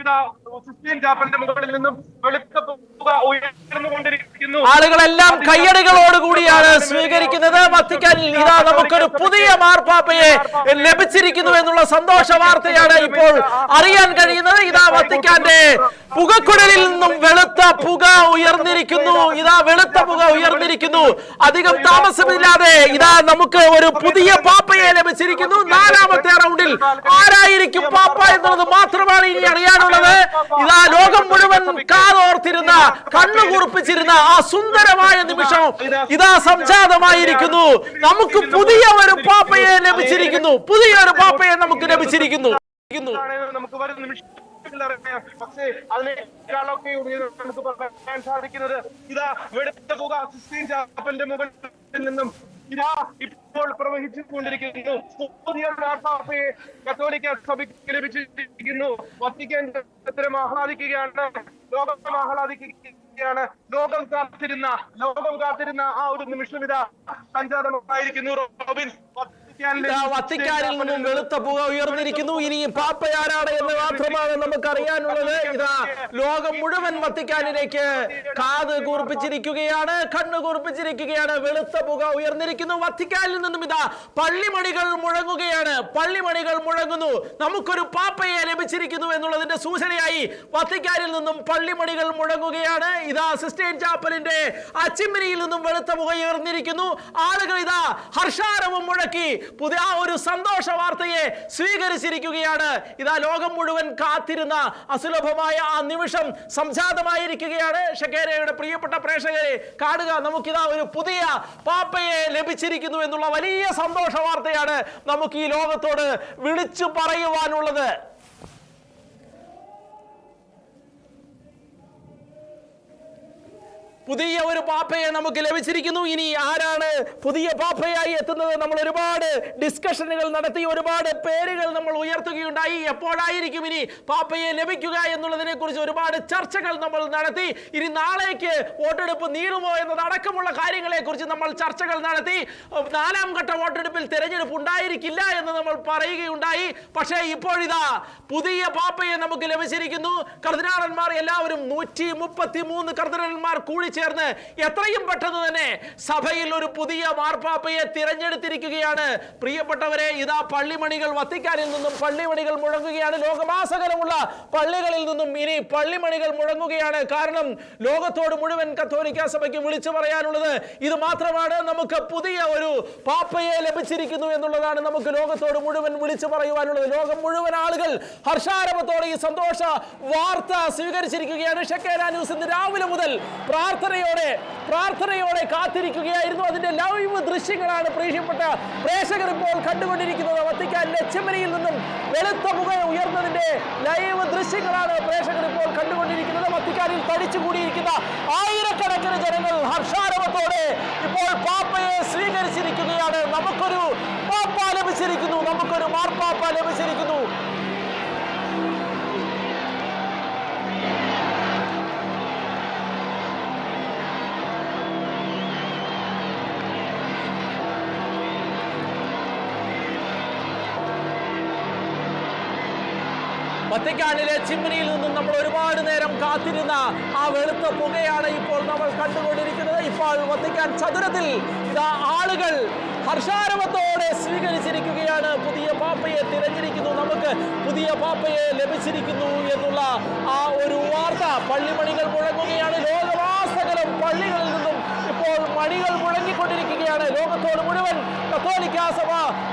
ഇതാ സിസ്റ്റീൻ ചാപ്പലിന്റെ മുകളിൽ നിന്നും വെളുത്ത പുക ഉയർന്നുകൊണ്ടിരിക്കുന്നു. ആളുകളെല്ലാം കയ്യടികളോടുകൂടിയാണ് സ്വീകരിക്കുന്നത്. വത്തിക്കാനിൽ ഇതാ നമുക്കൊരു പുതിയ മാർപ്പാപ്പയെ ലഭിച്ചിരിക്കുന്നു എന്നുള്ള സന്തോഷ വാർത്തയാണ് ഇപ്പോൾ അറിയാൻ കഴിയുന്നത്. ഇതാ വത്തിക്കാന്റെ പുകക്കുഴലിൽ നിന്നും വെളുത്ത പുക ഉയർന്നിരിക്കുന്നു. ഇതാ വെളുത്ത പുക ഉയർന്നിരിക്കുന്നു. അധികം താമസമില്ലാതെ ഇതാ നമുക്ക് ഒരു പുതിയ പാപ്പയെ ലഭിച്ചിരിക്കുന്നു. നാലാമത്തെ റൗണ്ടിൽ ആരായിരിക്കും പാപ്പ എന്നുള്ളത് മാത്രമാണ് ഇനി അറിയാനുള്ളത്. ഇതാ ലോകം മുഴുവൻ കാതോർത്തിരുന്ന കണ്ണു കുറിപ്പിച്ചിരുന്ന ആ സുന്ദരമായ നിമിഷം ഇതാ സംജാതമായിരിക്കുന്നു. നമുക്ക് പുതിയ ഒരു പാപ്പയെ ലഭിച്ചിരിക്കുന്നു. പുതിയ ഒരു പാപ്പയെ നമുക്ക് ലഭിച്ചിരിക്കുന്നു. നമുക്ക് വരുന്ന അറിയാം പക്ഷേ അതിനേക്കാളൊക്കെ നമുക്ക് പറയാൻ സാധിക്കുന്നത് ഇതാ വെളുത്ത പുക സിസ്റ്റീൻ ചാപ്പന്റെ മുകളിൽ നിന്നും ഇതാ ഇപ്പോൾ പ്രവഹിച്ചു കൊണ്ടിരിക്കുന്നു പുതിയ മാർപ്പാപ്പയെ കത്തോലിക്ക സഭയ്ക്ക് ലഭിച്ചിരിക്കുന്നു. വത്തിക്കാൻ ഇത്തരം ആഹ്ലാദിക്കുകയാണ്. ലോകം ആഹ്ലാദിക്കുകയാണ്. ലോകം കാത്തിരുന്ന ലോകം കാത്തിരുന്ന ആ ഒരു നിമിഷം ഇതാ. സംജാതമായിരിക്കുന്നു റോബിൻ. വത്തിക്കാനിൽ നിന്നും വെളുത്ത പുക ഉയർന്നിരിക്കുന്നു. ഇനി പാപ്പ ആരാണ് എന്ന് മാത്രമാണ് നമുക്ക് അറിയാനുള്ളത് ഇതാ ലോകം മുഴുവൻ വത്തിക്കാനിലേക്ക് കാത് കൂർപ്പിച്ചിരിക്കുകയാണ് കണ്ണ് കൂർപ്പിച്ചിരിക്കുകയാണ്. വെളുത്ത പുക ഉയർന്നിരിക്കുന്നു. വത്തിക്കാനിൽ നിന്നും ഇതാ പള്ളിമണികൾ മുഴങ്ങുകയാണ്. പള്ളിമണികൾ മുഴങ്ങുന്നു. നമുക്കൊരു പാപ്പയെ ലഭിച്ചിരിക്കുന്നു എന്നുള്ളതിന്റെ സൂചനയായി വത്തിക്കാനിൽ നിന്നും പള്ളിമണികൾ മുഴങ്ങുകയാണ്. ഇതാ സിസ്റ്റേൻ ചാപ്പലിന്റെ അച്ചിമ്മിനിയിൽ നിന്നും വെളുത്ത പുക ഉയർന്നിരിക്കുന്നു. ആളുകൾ ഇതാ ഹർഷാരവും മുഴക്കി പുതിയ ആ ഒരു സന്തോഷ വാർത്തയെ സ്വീകരിച്ചിരിക്കുകയാണ്. ഇതാ ലോകം മുഴുവൻ കാത്തിരുന്ന അസുലഭമായ ആ നിമിഷം സംജാതമായിരിക്കുകയാണ്. ഷക്കേരയുടെ പ്രിയപ്പെട്ട പ്രേക്ഷകരെ കാണുക. നമുക്കിതാ ഒരു പുതിയ പാപ്പയെ ലഭിച്ചിരിക്കുന്നു എന്നുള്ള വലിയ സന്തോഷ വാർത്തയാണ് നമുക്ക് ഈ ലോകത്തോട് വിളിച്ചു പറയുവാനുള്ളത്. പുതിയ ഒരു പാപ്പയെ നമുക്ക് ലഭിച്ചിരിക്കുന്നു. ഇനി ആരാണ് പുതിയ പാപ്പയായി എത്തുന്നത്? നമ്മൾ ഒരുപാട് ഡിസ്കഷനുകൾ നടത്തി ഒരുപാട് പേരുകൾ നമ്മൾ ഉയർത്തുകയുണ്ടായി. എപ്പോഴായിരിക്കും ഇനി പാപ്പയെ ലഭിക്കുക എന്നുള്ളതിനെ കുറിച്ച് ഒരുപാട് ചർച്ചകൾ നമ്മൾ നടത്തി. ഇനി നാളേക്ക് വോട്ടെടുപ്പ് നീളുമോ എന്നതടക്കമുള്ള കാര്യങ്ങളെ കുറിച്ച് നമ്മൾ ചർച്ചകൾ നടത്തി. നാലാം ഘട്ട വോട്ടെടുപ്പിൽ തെരഞ്ഞെടുപ്പ് ഉണ്ടായിരിക്കില്ല എന്ന് നമ്മൾ പറയുകയുണ്ടായി. പക്ഷേ ഇപ്പോഴിതാ പുതിയ പാപ്പയെ നമുക്ക് ലഭിച്ചിരിക്കുന്നു. കർദിനാളന്മാർ എല്ലാവരും നൂറ്റി മുപ്പത്തി മൂന്ന് കർദിനാളന്മാർ കൂടിച്ചേർന്ന് എത്രയും പെട്ടെന്ന് തന്നെ സഭയിൽ ഒരു പുതിയ മാർപ്പാപ്പയെ തിരഞ്ഞെടുത്തിരിക്കുകയാണ്. പ്രിയപ്പെട്ടവരെ ഇതാ പള്ളിമണികൾ വത്തിക്കാനിൽ നിന്നും പള്ളിമണികൾ മുഴങ്ങുകയാണ്. ലോകമാസകലമുള്ള പള്ളികളിൽ നിന്നും ഇനി പള്ളിമണികൾ മുഴങ്ങുകയാണ്. കാരണം ലോകത്തോട് മുഴുവൻ കത്തോലിക്ക സഭയ്ക്ക് വിളിച്ചു പറയാനുള്ളത് ഇത് മാത്രമാണ്. നമുക്ക് പുതിയ ഒരു പാപ്പയെ ലഭിച്ചിരിക്കുന്നു എന്നുള്ളതാണ് നമുക്ക് ലോകത്തോട് മുഴുവൻ വിളിച്ചു പറയുവാനുള്ളത്. ലോകം മുഴുവൻ ആളുകൾ ഹർഷാരവത്തോടെ ഈ സന്തോഷ വാർത്ത സ്വീകരിച്ചിരിക്കുകയാണ്. ഷക്കേര ന്യൂസ് രാവിലെ മുതൽ പ്രാർത്ഥനയോടെ പ്രാർത്ഥനയോടെ കാത്തിരിക്കുകയായിരുന്നു. അതിന്റെ ലൈവ് ദൃശ്യങ്ങളാണ് പ്രേക്ഷപ്പെട്ട പ്രേക്ഷകർ ഇപ്പോൾ കണ്ടുകൊണ്ടിരിക്കുന്നത്. വത്തിക്കാൻ ലക്ഷ്മണിയിൽ നിന്നും വെളുത്ത പുക ഉയർന്നതിന്റെ ലൈവ് ദൃശ്യങ്ങളാണ് പ്രേക്ഷകർ ഇപ്പോൾ കണ്ടുകൊണ്ടിരിക്കുന്നത്. വത്തിക്കാനിൽ തടിച്ചുകൂടിയിരിക്കുന്ന ആയിരക്കണക്കിന് ജനങ്ങൾ ഹർഷാരവത്തോടെ ഇപ്പോൾ പാപ്പയെ സ്വീകരിച്ചിരിക്കുകയാണ്. നമുക്കൊരു പാപ്പ ലഭിച്ചിരിക്കുന്നു. നമുക്കൊരു മാർപ്പാപ്പ ലഭിച്ചിരിക്കുന്നു. വത്തിക്കാനിലെ ചിമ്മിനിയിൽ നിന്നും നമ്മൾ ഒരുപാട് നേരം കാത്തിരുന്ന ആ വെളുത്ത പുകയാണ് ഇപ്പോൾ നമ്മൾ കണ്ടുകൊണ്ടിരിക്കുന്നത്. ഇപ്പോൾ വത്തിക്കാൻ ചതുരത്തിൽ ആളുകൾ ഹർഷാരവത്തോടെ സ്വീകരിച്ചിരിക്കുകയാണ്. പുതിയ പാപ്പയെ തിരഞ്ഞിരിക്കുന്നു നമുക്ക് പുതിയ പാപ്പയെ ലഭിച്ചിരിക്കുന്നു എന്നുള്ള ആ ഒരു വാർത്ത പള്ളിമണികൾ മുഴങ്ങുകയാണ്. ലോകവാസകരം പള്ളികളിൽ നിന്നും ഇപ്പോൾ മണികൾ മുഴങ്ങിക്കൊണ്ടിരിക്കുകയാണ്. ലോകത്തോട് മുഴുവൻ കത്തോലിക്ക സഭ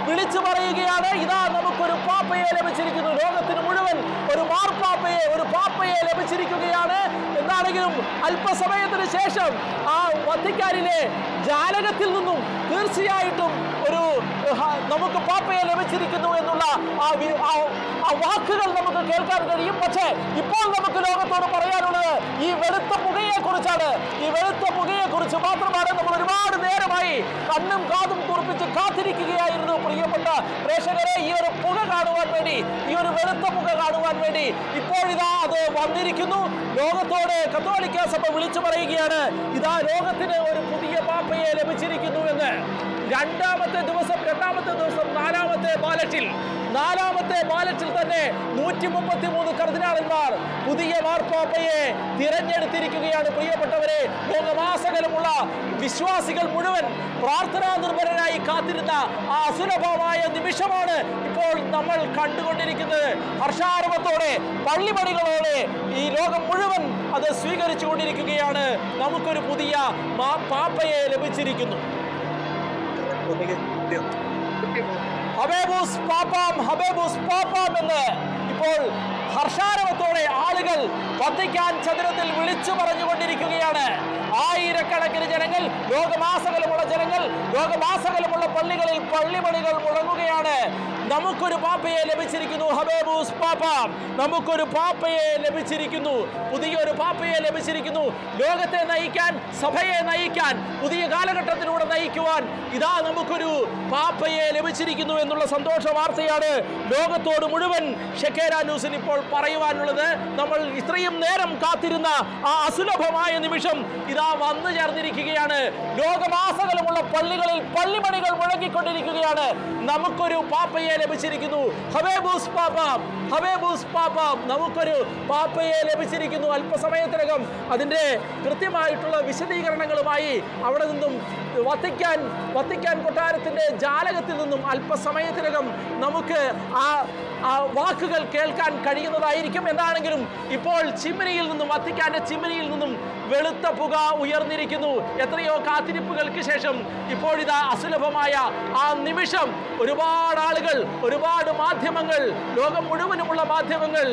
വിളിച്ചു പറയുകയാണ്. ഇതാ നമുക്കൊരു പാപ്പയെ ലഭിച്ചിരിക്കുന്നു. ലോകത്തിന് മുഴുവൻ ഒരു മാർപ്പാപ്പയെ ഒരു പാപ്പയെ ലഭിച്ചിരിക്കുകയാണ്. എന്താണെങ്കിലും അല്പസമയത്തിന് ശേഷം ആ വത്തിക്കാനിലെ ജാലകത്തിൽ നിന്നും തീർച്ചയായിട്ടും ഒരു നമുക്ക് പാപ്പയെ ലഭിച്ചിരിക്കുന്നു എന്നുള്ള ആ വാക്കുകൾ നമുക്ക് കേൾക്കാൻ കഴിയും. പക്ഷേ ഇപ്പോൾ നമുക്ക് ലോകത്തോട് പറയാനുള്ളത് ഈ വെളുത്ത പുകയെ കുറിച്ചാണ് ഈ വെളുത്ത പുകയെ കുറിച്ച് മാത്രമാണ് നമ്മൾ ഒരുപാട് നേരമായി കണ്ണും കാതും തുറപ്പിച്ച് കാത്തിരിക്കുകയായിരുന്നു. പ്രിയപ്പെട്ട പ്രേക്ഷകരെ ഈ ഒരു പുക കാണുവാൻ വേണ്ടി ഈ ഒരു വെളുത്ത പുക കാണുവാൻ വേണ്ടി ഇപ്പോഴിതാ അത് വന്നിരിക്കുന്നു. ലോകത്തോട് കത്തോലിക്ക സഭ വിളിച്ചു പറയുകയാണ് ഇതാ ലോകത്തിന് ഒരു പുതിയ പാപ്പയെ ലഭിച്ചിരിക്കുന്നു രണ്ടാമത്തെ ദിവസം രണ്ടാമത്തെ ദിവസം നാലാമത്തെ ബാലറ്റിൽ നാലാമത്തെ ബാലറ്റിൽ തന്നെ നൂറ്റി മുപ്പത്തി മൂന്ന് കർദിനാളന്മാർ പുതിയ മാർപ്പാപ്പയെ തിരഞ്ഞെടുത്തിരിക്കുകയാണ്. പ്രിയപ്പെട്ടവരെ ലോകമാസകലമുള്ള വിശ്വാസികൾ മുഴുവൻ പ്രാർത്ഥനാ നിർഭരനായി കാത്തിരുന്ന ആ അസുലഭമായ നിമിഷമാണ് ഇപ്പോൾ നമ്മൾ കണ്ടുകൊണ്ടിരിക്കുന്നത്. ഹർഷാരവത്തോടെ പള്ളിപണികളോടെ ഈ ലോകം മുഴുവൻ അത് സ്വീകരിച്ചുകൊണ്ടിരിക്കുകയാണ്. നമുക്കൊരു പുതിയ പാപ്പയെ ലഭിച്ചിരിക്കുന്നു. ഹബേബൂസ് പാപ്പാം ഹബേബൂസ് പാപ്പാം എന്ന് ഇപ്പോൾ ഹർഷാരവത്തോടെ ആളുകൾ വത്തിക്കാൻ ചതുരത്തിൽ വിളിച്ചു പറഞ്ഞുകൊണ്ടിരിക്കുകയാണ്. ആയിരക്കണക്കിന് ജനങ്ങൾ ലോകമാസകലമുള്ള ജനങ്ങൾ ലോകമാസകലമുള്ള പള്ളികളിൽ പള്ളിമണികൾ മുടങ്ങുകയാണ് നമുക്കൊരു പാപ്പയെ ലഭിച്ചിരിക്കുന്നു ഹബേബൂസ് പാപ്പ. നമുക്കൊരു പാപ്പയെ ലഭിച്ചിരിക്കുന്നു പുതിയൊരു പാപ്പയെ ലഭിച്ചിരിക്കുന്നു. ലോകത്തെ നയിക്കാൻ സഭയെ നയിക്കാൻ പുതിയ കാലഘട്ടത്തിലൂടെ നയിക്കുവാൻ ഇതാ നമുക്കൊരു പാപ്പയെ ലഭിച്ചിരിക്കുന്നു എന്നുള്ള സന്തോഷ വാർത്തയാണ് ലോകത്തോട് മുഴുവൻ ഷെക്കേര ന്യൂസിന് ഇപ്പോൾ പറയുവാനുള്ളത് നമ്മൾ ഇത്രയും നേരം കാത്തിരുന്ന ആ അസുലഭമായ നിമിഷം ഇതാ വന്നു ചേർന്നിരിക്കുകയാണ്. ലോകമാസകലമുള്ള പള്ളികളിൽ പള്ളിമണികൾ മുഴങ്ങിക്കൊണ്ടിരിക്കുകയാണ്. നമുക്കൊരു പാപ്പയെ ലഭിച്ചിരിക്കുന്നു. ഹബേബൂസ് പാപ്പ ഹബേബൂസ് പാപ്പ നമുക്കൊരു പാപ്പയെ ലഭിച്ചിരിക്കുന്നു. അല്പസമയത്തിനകം അതിന്റെ കൃത്യമായിട്ടുള്ള വിശദീകരണങ്ങളുമായി അവിടെ നിന്നും വത്തിക്കാൻ വത്തിക്കാൻ കൊട്ടാരത്തിന്റെ ജാലകത്തിൽ നിന്നും അല്പസമയത്തിനകം നമുക്ക് ആ വാക്കുകൾ കേൾക്കാൻ കഴിയുന്നതായിരിക്കും എന്താണെങ്കിലും ഇപ്പോൾ ചിമ്മിനിയിൽ നിന്നും വത്തിക്കാന്റെ ചിമ്മിനിയിൽ നിന്നും വെളുത്ത പുക ഉയർന്നിരിക്കുന്നു. എത്രയോ കാത്തിരിപ്പുകൾക്ക് ശേഷം ഇപ്പോഴിതാ അസുലഭമായ ആ നിമിഷം. ഒരുപാട് ആളുകൾ ഒരുപാട് മാധ്യമങ്ങൾ ലോകം മുഴുവനുമുള്ള മാധ്യമങ്ങൾ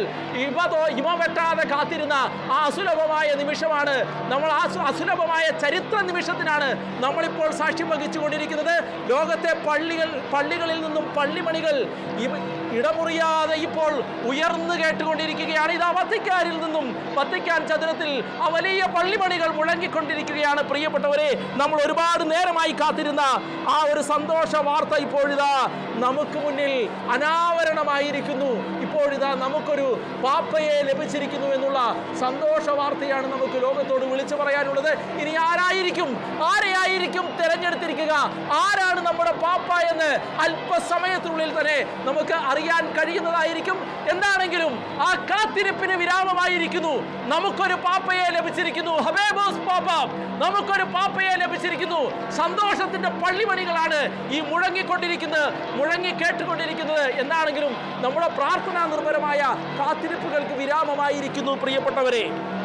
ഇവതോ ഇവ വെട്ടാതെ കാത്തിരുന്ന ആ അസുലഭമായ നിമിഷമാണ്. നമ്മൾ ആ അസുലഭമായ ചരിത്ര നിമിഷത്തിനാണ് നമ്മളിപ്പോൾ സാക്ഷ്യം വഹിച്ചുകൊണ്ടിരിക്കുന്നത്. ലോകത്തെ പള്ളികൾ പള്ളികളിൽ നിന്നും പള്ളിമണികൾ ഇടമുറിയാതെ ഇപ്പോൾ ഉയർന്നു കേട്ടുകൊണ്ടിരിക്കുകയാണ്. ഇതാ വത്തിക്കാനിൽ നിന്നും വത്തിക്കാൻ ചതുരത്തിൽ ആ വലിയ പള്ളിമണികൾ മുഴങ്ങിക്കൊണ്ടിരിക്കുകയാണ്. പ്രിയപ്പെട്ടവരെ നമ്മൾ ഒരുപാട് നേരമായി കാത്തിരുന്ന ആ ഒരു സന്തോഷ വാർത്ത ഇപ്പോഴിതാ നമുക്ക് മുന്നിൽ അനാവരണമായിരിക്കുന്നു. ഇപ്പോഴിതാ നമുക്കൊരു പാപ്പയെ ലഭിച്ചിരിക്കുന്നു എന്നുള്ള സന്തോഷ വാർത്തയാണ് നമുക്ക് ലോകത്തോട് വിളിച്ചു പറയാനുള്ളത്. ഇനി ആരായിരിക്കും? ആരെയായിരിക്കും തിരഞ്ഞെടുത്തിരിക്കുക? ആരാണ് നമ്മുടെ പാപ്പ എന്ന് അല്പസമയത്തിനുള്ളിൽ തന്നെ നമുക്ക് അറിയാൻ കഴിയുന്നതായിരിക്കും. എന്താണെങ്കിലും ആ കാത്തിരിപ്പിന് വിരാമമായിരിക്കുന്നു. നമുക്കൊരു പാപ്പയെ ലഭിച്ചിരിക്കുന്നു. പാപ്പ നമുക്കൊരു പാപ്പയെ ലഭിച്ചിരിക്കുന്നു. സന്തോഷത്തിന്റെ പള്ളിമണികളാണ് ഈ മുഴങ്ങിക്കൊണ്ടിരിക്കുന്നത്. മുഴങ്ങി കേട്ടുകൊണ്ടിരിക്കുന്നത് എന്നാണെങ്കിലും നമ്മുടെ പ്രാർത്ഥനാ നിർഭരമായ കാത്തിരിപ്പുകൾക്ക് വിരാമമായിരിക്കുന്നു പ്രിയപ്പെട്ടവരെ.